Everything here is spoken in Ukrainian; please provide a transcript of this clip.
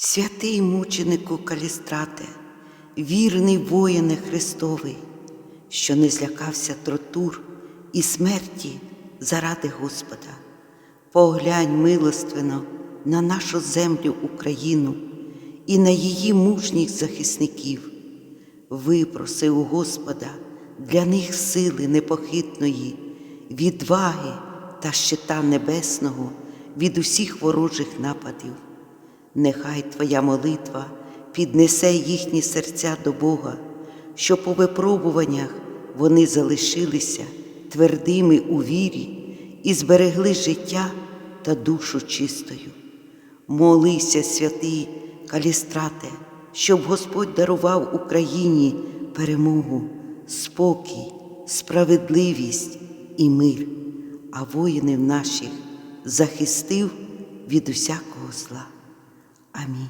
Святий мученику Калістрате, вірний воїне Христовий, що не злякався тротур і смерті заради Господа, поглянь милостивно на нашу землю Україну і на її мужніх захисників. Випроси у Господа для них сили непохитної, відваги та щита небесного від усіх ворожих нападів. Нехай Твоя молитва піднесе їхні серця до Бога, що по випробуваннях вони залишилися твердими у вірі і зберегли життя та душу чистою. Молися, святий Калістрате, щоб Господь дарував Україні перемогу, спокій, справедливість і мир, а воїнів наших захистив від усякого зла. Амінь.